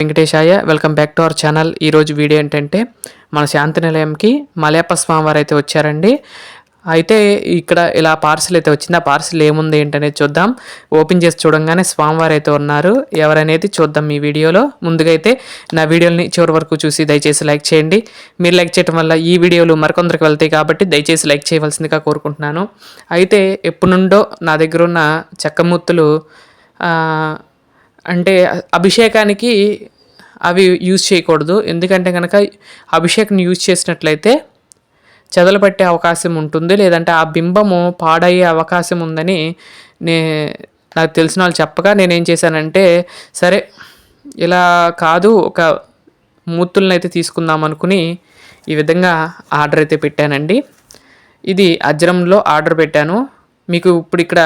Venkatesaya welcome back to our channel. ఈరోజు video ఏంటంటే మన శాంతి నిలయంకి మలయప్ప స్వామివారు అయితే వచ్చారండి. అయితే ఇక్కడ ఇలా పార్సిల్ అయితే వచ్చింది. ఆ పార్సిల్ ఏముంది ఏంటనేది చూద్దాం. ఓపెన్ చేసి చూడంగానే స్వామివారు అయితే ఉన్నారు. ఎవరనేది చూద్దాం ఈ వీడియోలో. ముందుగా అయితే నా వీడియోని చివరి వరకు చూసి దయచేసి లైక్ చేయండి. మీరు లైక్ చేయడం వల్ల ఈ వీడియోలు మరికొందరికి వెళ్తాయి కాబట్టి దయచేసి లైక్ చేయవలసిందిగా కోరుకుంటున్నాను. అయితే ఎప్పటి నుండో నా దగ్గర ఉన్న చెక్కముత్తులు అంటే అభిషేకానికి అవి యూజ్ చేయకూడదు. ఎందుకంటే కనుక అభిషేకం యూజ్ చేసినట్లయితే చెదలు పట్టే అవకాశం ఉంటుంది. లేదంటే ఆ బింబము పాడయ్యే అవకాశం ఉందని నే నాకు తెలిసిన వాళ్ళు చెప్పగా నేనేం చేశానంటే సరే ఇలా కాదు ఒక మూర్తులను అయితే తీసుకుందాం అనుకుని ఈ విధంగా ఆర్డర్ అయితే పెట్టానండి. ఇది అజ్రంలో ఆర్డర్ పెట్టాను. మీకు ఇప్పుడు ఇక్కడ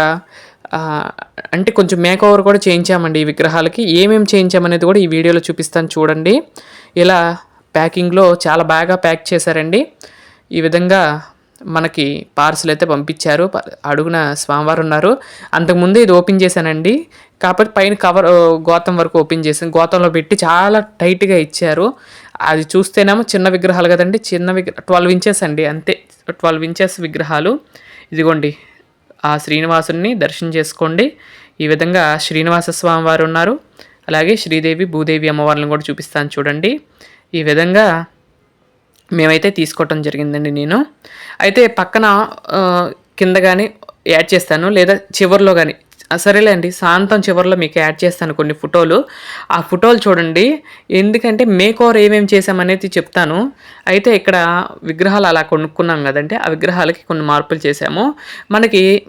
అంటే కొంచెం మేకోవర్ ఓవర్ కూడా చేయించామండి ఈ విగ్రహాలకి. ఏమేమి చేయించామనేది కూడా ఈ వీడియోలో చూపిస్తాను చూడండి. ఇలా ప్యాకింగ్లో చాలా బాగా ప్యాక్ చేశారండి. ఈ విధంగా మనకి పార్సల్ అయితే పంపించారు. అడుగున స్వామివారు ఉన్నారు. అంతకుముందే ఇది ఓపెన్ చేశానండి. కాకపోతే పైన కవర్ గోతం వరకు ఓపెన్ చేసాను గోతంలో పెట్టి చాలా టైట్గా ఇచ్చారు. అది చూస్తేనేమో చిన్న విగ్రహాలు కదండి. చిన్న విగ్ర ట్వెల్వ్ ఇంచెస్ అండి. అంతే ట్వెల్వ్ ఇంచెస్ విగ్రహాలు. ఇదిగోండి. ఆ శ్రీనివాసుని దర్శనం చేసుకోండి. ఈ విధంగా శ్రీనివాస స్వామి వారు ఉన్నారు. అలాగే శ్రీదేవి భూదేవి అమ్మవారిని కూడా చూపిస్తాను చూడండి. ఈ విధంగా మేమైతే తీసుకోవటం జరిగిందండి నేను. అయితే పక్కన కింద కానీ యాడ్ చేస్తాను. లేదా చివరిలో కానీ సరేలే అండి సాయంత్రం చివరిలో మీకు యాడ్ చేస్తాను కొన్ని ఫోటోలు. ఆ ఫోటోలు చూడండి. ఎందుకంటే మేక్ ఏమేమి చేసామనేది చెప్తాను. అయితే ఇక్కడ విగ్రహాలు అలా కొనుక్కున్నాం కదంటే ఆ విగ్రహాలకి కొన్ని మార్పులు చేశాము. మనకి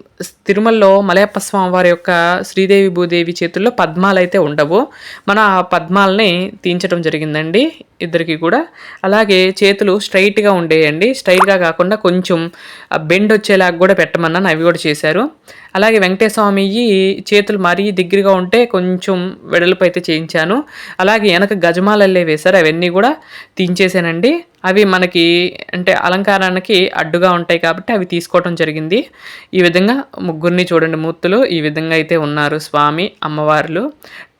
తిరుమలలో మలయప్ప స్వామి వారి యొక్క శ్రీదేవి భూదేవి చేతుల్లో పద్మాలు అయితే ఉండవు. మన ఆ పద్మాలని తీయించడం జరిగిందండి ఇద్దరికి కూడా. అలాగే చేతులు స్ట్రైట్గా ఉండేయండి. స్ట్రైట్గా కాకుండా కొంచెం బెండ్ వచ్చేలాగా కూడా పెట్టమన్నాను. అవి కూడా చేశారు. అలాగే వెంకటేశ్వమి చేతులు మరీ దగ్గరగా ఉంటే కొంచెం వెడల్పు అయితే చేయించాను. అలాగే వెనక గజమాలల్లే వేశారు. అవన్నీ కూడా తీయించేసానండి అవి మనకి అంటే అలంకారానికి అడ్డుగా ఉంటాయి కాబట్టి అవి తీసుకోవటం జరిగింది. ఈ విధంగా ముగ్గురిని చూడండి మూర్తులు. ఈ విధంగా అయితే ఉన్నారు స్వామి అమ్మవార్లు.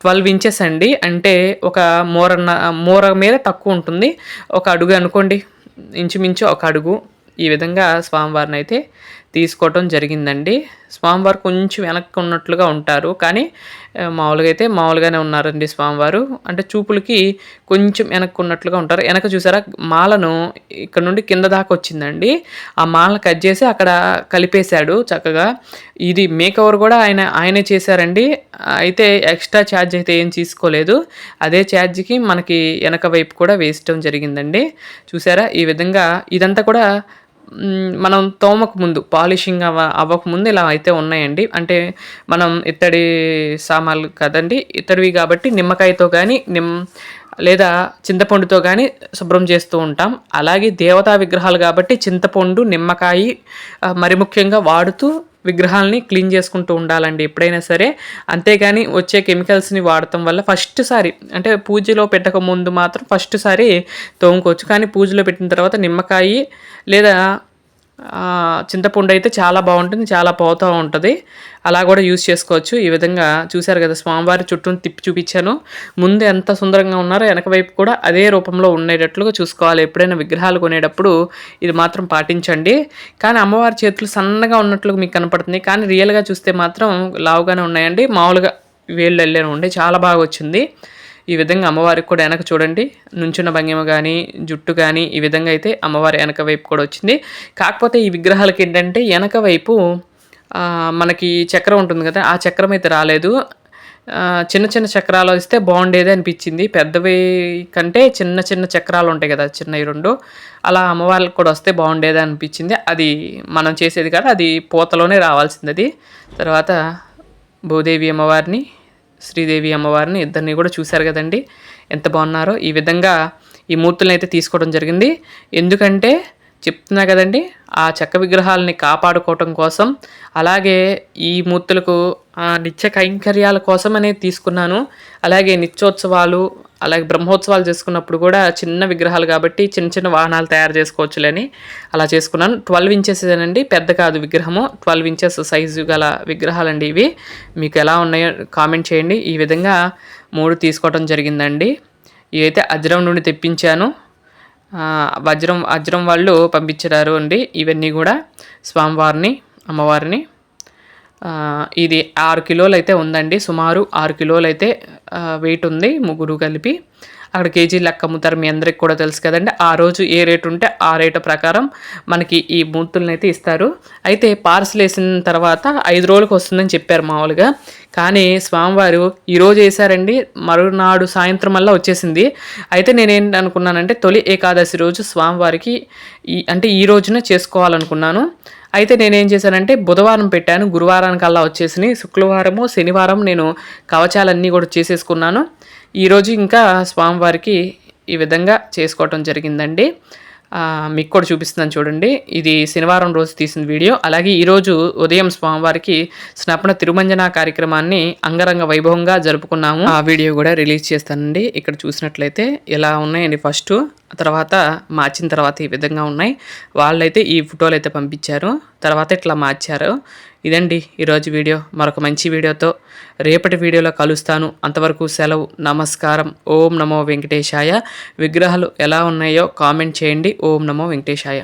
ట్వెల్వ్ ఇంచెస్ అండి. అంటే ఒక మూరన్న మూర మీద తక్కువ ఉంటుంది. ఒక అడుగు అనుకోండి. ఇంచుమించు ఒక అడుగు. ఈ విధంగా స్వామివారిని అయితే తీసుకోవటం జరిగిందండి. స్వామివారు కొంచెం వెనక్కి ఉన్నట్లుగా ఉంటారు. కానీ మామూలుగా అయితే మామూలుగానే ఉన్నారండి స్వామివారు. అంటే చూపులకి కొంచెం వెనక్కి ఉన్నట్లుగా ఉంటారు. వెనక చూసారా? మాలను ఇక్కడ నుండి కింద దాకా వచ్చిందండి. ఆ మాలను కట్ చేసి అక్కడ కలిపేశాడు చక్కగా. ఇది మేకవర్ కూడా ఆయన ఆయనే చేశారండి. అయితే ఎక్స్ట్రా ఛార్జ్ అయితే ఏం తీసుకోలేదు. అదే ఛార్జ్కి మనకి వెనక వైపు కూడా వేసటం జరిగిందండి. చూసారా? ఈ విధంగా ఇదంతా కూడా మనం తోమకు ముందు పాలిషింగ్ అవ అవ్వక ముందు ఇలా అయితే ఉన్నాయండి. అంటే మనం ఇత్తడి సామాన్లు కదండి ఇత్తడివి కాబట్టి నిమ్మకాయతో కానీ నిమ్ లేదా చింతపండుతో కానీ శుభ్రం చేస్తూ ఉంటాం. అలాగే దేవతా విగ్రహాలు కాబట్టి చింతపండు నిమ్మకాయ మరి ముఖ్యంగా వాడుతూ విగ్రహాలని క్లీన్ చేసుకుంటూ ఉండాలండి ఎప్పుడైనా సరే. అంతేగాని వచ్చే కెమికల్స్ని వాడటం వల్ల ఫస్ట్ సారి అంటే పూజలో పెట్టక ముందు మాత్రం ఫస్ట్ సారి తోముకోవచ్చు. కానీ పూజలో పెట్టిన తర్వాత నిమ్మకాయ లేదా చింతపండు అయితే చాలా బాగుంటుంది చాలా పోతూ ఉంటుంది. అలా కూడా యూస్ చేసుకోవచ్చు. ఈ విధంగా చూశారు కదా స్వామివారి చుట్టూ తిప్పి చూపించాను. ముందు ఎంత సుందరంగా ఉన్నారో వెనక వైపు కూడా అదే రూపంలో ఉండేటట్లుగా చూసుకోవాలి. ఎప్పుడైనా విగ్రహాలు కొనేటప్పుడు ఇది మాత్రం పాటించండి. కానీ అమ్మవారి చేతులు సన్నగా ఉన్నట్లుగా మీకు కనపడుతుంది. కానీ రియల్గా చూస్తే మాత్రం లావుగానే ఉన్నాయండి. మామూలుగా వేళ్ళు వెళ్ళాను ఉండే. చాలా బాగా వచ్చింది. ఈ విధంగా అమ్మవారికి కూడా వెనక చూడండి. నుంచున్న భంగిమ కానీ జుట్టు కానీ ఈ విధంగా అయితే అమ్మవారి వెనక వైపు కూడా వచ్చింది. కాకపోతే ఈ విగ్రహాలకి ఏంటంటే వెనక వైపు మనకి చక్రం ఉంటుంది కదా ఆ చక్రం అయితే రాలేదు. చిన్న చిన్న చక్రాలు వస్తే బాగుండేది అనిపించింది. పెద్దవి కంటే చిన్న చిన్న చక్రాలు ఉంటాయి కదా చిన్నవి రెండు. అలా అమ్మవారికి కూడా వస్తే బాగుండేది అనిపించింది. అది మనం చేసేది కాదు అది పూతలోనే రావాల్సింది అది. తర్వాత భూదేవి అమ్మవారిని శ్రీదేవి అమ్మవారిని ఇద్దరిని కూడా చూశారు కదండి. ఎంత బాగున్నారో. ఈ విధంగా ఈ మూర్తులను అయితే తీసుకోవడం జరిగింది. ఎందుకంటే చెప్తున్నా కదండి ఆ చెక్క విగ్రహాలని కాపాడుకోవటం కోసం అలాగే ఈ మూర్తులకు నిత్య కైంకర్యాల కోసం అనేది తీసుకున్నాను. అలాగే నిత్యోత్సవాలు అలాగే బ్రహ్మోత్సవాలు చేసుకున్నప్పుడు కూడా చిన్న విగ్రహాలు కాబట్టి చిన్న చిన్న వాహనాలు తయారు చేసుకోవచ్చులని అలా చేసుకున్నాను. ట్వెల్వ్ ఇంచెస్ అండి పెద్ద కాదు విగ్రహము. ట్వెల్వ్ ఇంచెస్ సైజు గల విగ్రహాలండి ఇవి. మీకు ఎలా ఉన్నాయో కామెంట్ చేయండి. ఈ విధంగా మూడు తీసుకోవడం జరిగిందండి. ఇవైతే అజ్రం నుండి తెప్పించాను. వజ్రం వజ్రం వాళ్ళు పంపించారు అండి. ఇవన్నీ కూడా స్వామివారిని అమ్మవారిని ఇది ఆరు కిలోలు అయితే ఉందండి. సుమారు ఆరు కిలోలు అయితే వెయిట్ ఉంది ముగ్గురు కలిపి. అక్కడ కేజీ లెక్క అమ్ముతారు మీ అందరికి కూడా తెలుసు కదండి. ఆ రోజు ఏ రేటు ఉంటే ఆ రేటు ప్రకారం మనకి ఈ మూర్తులను అయితే ఇస్తారు. అయితే పార్సల్ వేసిన తర్వాత ఐదు రోజులకు వస్తుందని చెప్పారు మామూలుగా. కానీ స్వామివారు ఈరోజు వేశారండి. మరునాడు సాయంత్రం వల్ల వచ్చేసింది. అయితే నేనేంటి అనుకున్నానంటే తొలి ఏకాదశి రోజు స్వామివారికి ఈ అంటే ఈ రోజున చేసుకోవాలనుకున్నాను. అయితే నేనేం చేశానంటే బుధవారం పెట్టాను. గురువారానికల్లా వచ్చేసి శుక్రవారము శనివారం నేను కవచాలన్నీ కూడా చేసేసుకున్నాను. ఈరోజు ఇంకా స్వామివారికి ఈ విధంగా చేసుకోవటం జరిగిందండి. మీకు కూడా చూపిస్తున్నాను చూడండి. ఇది శనివారం రోజు తీసిన వీడియో. అలాగే ఈరోజు ఉదయం స్వామివారికి స్నపన తిరుమంజన కార్యక్రమాన్ని అంగరంగ వైభవంగా జరుపుకున్నాము. ఆ వీడియో కూడా రిలీజ్ చేస్తానండి. ఇక్కడ చూసినట్లయితే ఇలా ఉన్నాయండి ఫస్ట్ తర్వాత మార్చిన తర్వాత ఈ విధంగా ఉన్నాయి. వాళ్ళైతే ఈ ఫోటోలు అయితే పంపించారు. తర్వాత ఇట్లా మార్చారు. ఇదండి ఈరోజు వీడియో. మరొక మంచి వీడియోతో రేపటి వీడియోలో కలుస్తాను. అంతవరకు సెలవు నమస్కారం. ఓం నమో వెంకటేశాయ. విగ్రహాలు ఎలా ఉన్నాయో కామెంట్ చేయండి. ఓం నమో వెంకటేశాయ.